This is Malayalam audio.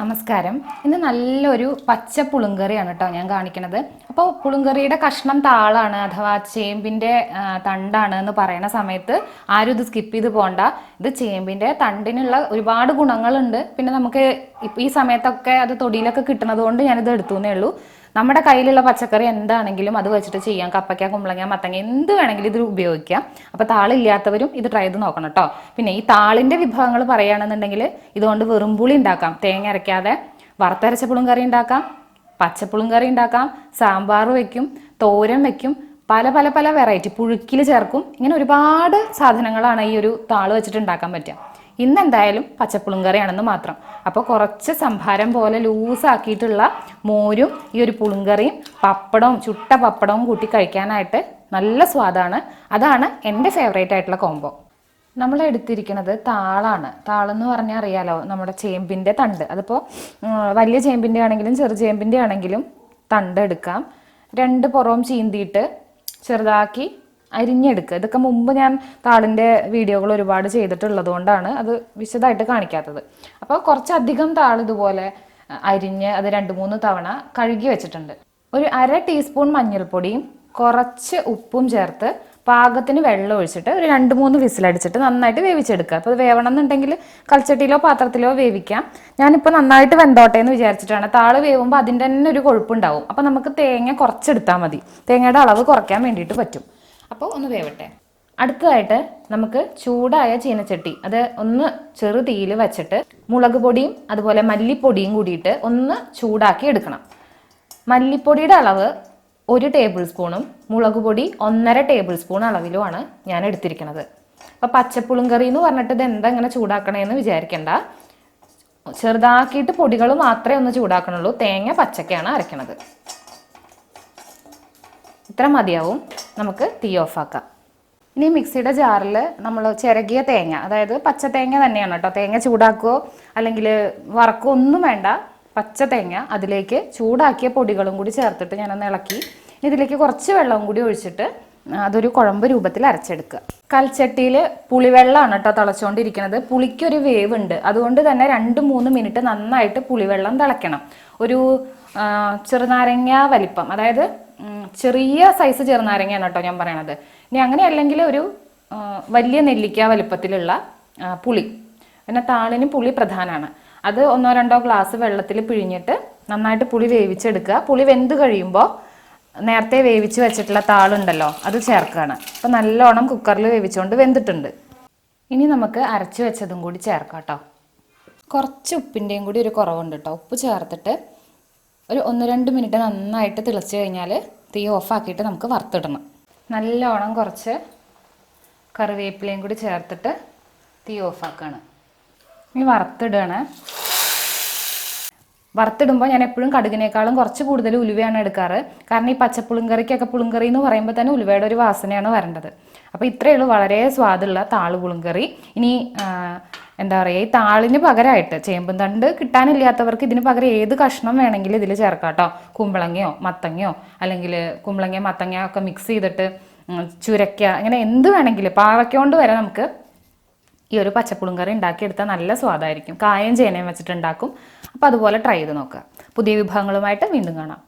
നമസ്കാരം. ഇന്ന് നല്ലൊരു പച്ച പുളുങ്കറിയാണ് കേട്ടോ ഞാൻ കാണിക്കണത്. അപ്പോൾ പുളുങ്കറിയുടെ കഷ്ണം താളാണ് അഥവാ ചേമ്പിന്റെ തണ്ടാണ് എന്ന് പറയുന്ന സമയത്ത് ആരും ഇത് സ്കിപ്പ് ചെയ്ത് പോകണ്ട ഇത് ചേമ്പിന്റെ തണ്ടിനുള്ള ഒരുപാട് ഗുണങ്ങളുണ്ട്. പിന്നെ നമുക്ക് ഈ സമയത്തൊക്കെ അത് തൊടിയിലൊക്കെ കിട്ടുന്നത് കൊണ്ട് ഞാനിത് എടുത്തു എന്നേ ഉള്ളൂ. നമ്മുടെ കയ്യിലുള്ള പച്ചക്കറി എന്താണെങ്കിലും അത് വെച്ചിട്ട് ചെയ്യാം. കപ്പയ്ക്ക കുമ്പളങ്ങ മത്തങ്ങ എന്ത് വേണമെങ്കിലും ഇത് ഉപയോഗിക്കാം. അപ്പോൾ താളില്ലാത്തവരും ഇത് ട്രൈ ചെയ്ത് നോക്കണം കേട്ടോ പിന്നെ ഈ താളിന്റെ വിഭവങ്ങൾ പറയുകയാണെന്നുണ്ടെങ്കിൽ ഇതുകൊണ്ട് വെറും പുളി ഉണ്ടാക്കാം. തേങ്ങ അരയ്ക്കാതെ വറുത്തരച്ച പുളും കറി ഉണ്ടാക്കാം. പച്ചപ്പുളും കറി ഉണ്ടാക്കാം. സാമ്പാർ വെക്കും. തോരൻ വെക്കും. പല പല പല വെറൈറ്റി പുഴുക്കിൽ ചേർക്കും. ഇങ്ങനെ ഒരുപാട് സാധനങ്ങളാണ് ഈ ഒരു താൾ വെച്ചിട്ട് ഉണ്ടാക്കാൻ പറ്റുക. ഇന്ന് എന്തായാലും പച്ചപ്പുളും കറിയാണെന്ന് മാത്രം. അപ്പോൾ കുറച്ച് സംഭാരം പോലെ ലൂസാക്കിയിട്ടുള്ള മോരും ഈ ഒരു പുളുങ്കറിയും പപ്പടവും ചുട്ട പപ്പടവും കൂട്ടി കഴിക്കാനായിട്ട് നല്ല സ്വാദാണ്. അതാണ് എന്റെ ഫേവറേറ്റ് ആയിട്ടുള്ള കോംബോ നമ്മൾ എടുത്തിരിക്കുന്നത് താളാണ്. താളെന്ന് പറഞ്ഞാൽ അറിയാലോ നമ്മുടെ ചേമ്പിന്റെ തണ്ട്. അതിപ്പോൾ വലിയ ചേമ്പിന്റെ ആണെങ്കിലും ചെറു ചേമ്പിന്റെ ആണെങ്കിലും തണ്ട് എടുക്കാം. രണ്ട് പുറവും ചീന്തിയിട്ട് ചെറുതാക്കി അരിഞ്ഞെടുക്കുക. ഇതൊക്കെ മുമ്പ് ഞാൻ താളിന്റെ വീഡിയോകൾ ഒരുപാട് ചെയ്തിട്ടുള്ളത് കൊണ്ടാണ് അത് വിശദമായിട്ട് കാണിക്കാത്തത്. അപ്പോൾ കുറച്ചധികം താൾ ഇതുപോലെ അരിഞ്ഞ് അത് രണ്ട് മൂന്ന് തവണ കഴുകി വെച്ചിട്ടുണ്ട്. ഒരു അര ടീസ്പൂൺ മഞ്ഞൾപ്പൊടിയും കുറച്ച് ഉപ്പും ചേർത്ത് പാകത്തിന് വെള്ളം ഒഴിച്ചിട്ട് ഒരു രണ്ട് മൂന്ന് വിസിലടിച്ചിട്ട് നന്നായിട്ട് വേവിച്ചെടുക്കുക. അപ്പോൾ വേവണം എന്നുണ്ടെങ്കിൽ കൽച്ചട്ടിയിലോ പാത്രത്തിലോ വേവിക്കാം. ഞാനിപ്പോൾ നന്നായിട്ട് വെന്തോട്ടെ എന്ന് വിചാരിച്ചിട്ടാണ്. താൾ വേവുമ്പോൾ അതിന്റെ തന്നെ ഒരു കൊഴുപ്പുണ്ടാവും. അപ്പോൾ നമുക്ക് തേങ്ങ കുറച്ചെടുത്താൽ മതി. തേങ്ങയുടെ അളവ് കുറയ്ക്കാൻ വേണ്ടിയിട്ട് പറ്റും. അപ്പോൾ ഒന്ന് വേവട്ടെ. അടുത്തതായിട്ട് നമുക്ക് ചൂടായ ചീനച്ചട്ടി അത് ഒന്ന് ചെറു തീയിൽ വെച്ചിട്ട് മുളക് പൊടിയും അതുപോലെ മല്ലിപ്പൊടിയും കൂടിയിട്ട് ഒന്ന് ചൂടാക്കി എടുക്കണം. മല്ലിപ്പൊടിയുടെ അളവ് ഒരു ടേബിൾ സ്പൂണും മുളക് പൊടി ഒന്നര ടേബിൾ സ്പൂൺ അളവിലുമാണ് ഞാൻ എടുത്തിരിക്കുന്നത്. അപ്പോൾ പച്ചപ്പുളും കറി എന്ന് പറഞ്ഞിട്ട് ഇത് എന്താ ഇങ്ങനെ ചൂടാക്കണേന്ന് വിചാരിക്കേണ്ട. ചെറുതാക്കിയിട്ട് പൊടികൾ മാത്രമേ ഒന്ന് ചൂടാക്കണുള്ളൂ. തേങ്ങ പച്ചക്കാണ് അരയ്ക്കണത് ഇത്ര മതിയാവും. നമുക്ക് തീ ആക്കാം ഇനി മിക്സിയുടെ ജാറിൽ നമ്മൾ ചിരകിയ തേങ്ങ അതായത് പച്ച തേങ്ങ തന്നെയാണ് കേട്ടോ. തേങ്ങ ചൂടാക്കുകയോ അല്ലെങ്കിൽ വറക്കുകയോ ഒന്നും വേണ്ട. പച്ച തേങ്ങ അതിലേക്ക് ചൂടാക്കിയ പൊടികളും കൂടി ചേർത്തിട്ട് ഞാനൊന്ന് ഇളക്കി ഇതിലേക്ക് കുറച്ച് വെള്ളവും കൂടി ഒഴിച്ചിട്ട് അതൊരു കുഴമ്പ് രൂപത്തിൽ അരച്ചെടുക്കുക. കൽച്ചട്ടിയിൽ പുളിവെള്ളമാണ് കേട്ടോ തിളച്ചുകൊണ്ടിരിക്കുന്നത് പുളിക്കൊരു വേവ് ഉണ്ട് അതുകൊണ്ട് തന്നെ രണ്ട് മൂന്ന് മിനിറ്റ് നന്നായിട്ട് പുളിവെള്ളം തിളയ്ക്കണം. ഒരു ചെറുനാരങ്ങ വലിപ്പം അതായത് ചെറിയ സൈസ് ചെറുനാരങ്ങയാണ് കേട്ടോ ഞാൻ പറയണത്. ഇനി അങ്ങനെ അല്ലെങ്കിൽ ഒരു വലിയ നെല്ലിക്ക വലുപ്പത്തിലുള്ള പുളി. പിന്നെ താളിന് പുളി പ്രധാനമാണ് അത് ഒന്നോ രണ്ടോ ഗ്ലാസ് വെള്ളത്തിൽ പിഴിഞ്ഞിട്ട് നന്നായിട്ട് പുളി വേവിച്ചെടുക്കുക. പുളി വെന്ത് കഴിയുമ്പോൾ നേരത്തെ വേവിച്ച് വെച്ചിട്ടുള്ള താളുണ്ടല്ലോ അത് ചേർക്കുകയാണ് അപ്പോൾ നല്ലോണം കുക്കറിൽ വേവിച്ചുകൊണ്ട് വെന്തിട്ടുണ്ട്. ഇനി നമുക്ക് അരച്ച് വെച്ചതും കൂടി ചേർക്കാം കേട്ടോ. കുറച്ച് ഉപ്പിന്റെയും കൂടി ഒരു കുറവുണ്ട് കേട്ടോ. ഉപ്പ് ചേർത്തിട്ട് ഒരു ഒന്ന് രണ്ട് മിനിറ്റ് നന്നായിട്ട് തിളച്ച് കഴിഞ്ഞാൽ തീ ഓഫാക്കിയിട്ട് നമുക്ക് വറുത്തിടണം. നല്ലോണം കുറച്ച് കറിവേപ്പിലയും കൂടി ചേർത്തിട്ട് തീ ഓഫാക്കുകയാണ് ഇനി വറുത്തിടുകയാണ് വറുത്തിടുമ്പോൾ ഞാൻ എപ്പോഴും കടുകിനേക്കാളും കുറച്ച് കൂടുതൽ ഉലുവയാണ് എടുക്കാറ്. കാരണം ഈ പച്ചപ്പുളുങ്കറിക്കൊക്കെ പുളുങ്കറി എന്ന് പറയുമ്പോൾ തന്നെ ഉലുവയുടെ ഒരു വാസനയാണ് വരേണ്ടത്. അപ്പോൾ ഇത്രയേ ഉള്ളൂ. വളരെ സ്വാദുള്ള താൾ ഇനി എന്താ പറയുക ഈ താളിന് പകരമായിട്ട് ചേമ്പും തണ്ട് കിട്ടാനില്ലാത്തവർക്ക് ഇതിന് പകരം ഏത് കഷ്ണം വേണമെങ്കിലും ഇതിൽ ചേർക്കാം കേട്ടോ. കുമ്പളങ്ങയോ മത്തങ്ങയോ അല്ലെങ്കിൽ കുമ്പളങ്ങ മത്തങ്ങ ഒക്കെ മിക്സ് ചെയ്തിട്ട് ചുരക്ക അങ്ങനെ എന്ത് വേണമെങ്കിലും പാവയ്ക്കൊണ്ട് വരെ നമുക്ക് ഈ ഒരു പച്ചപ്പുളും കറി ഉണ്ടാക്കിയെടുത്താൽ നല്ല സ്വാദായിരിക്കും. കായം ചേനയും വെച്ചിട്ടുണ്ടാക്കും. അപ്പോൾ അതുപോലെ ട്രൈ ചെയ്ത് നോക്കുക. പുതിയ വിഭവങ്ങളുമായിട്ട് വീണ്ടും കാണാം.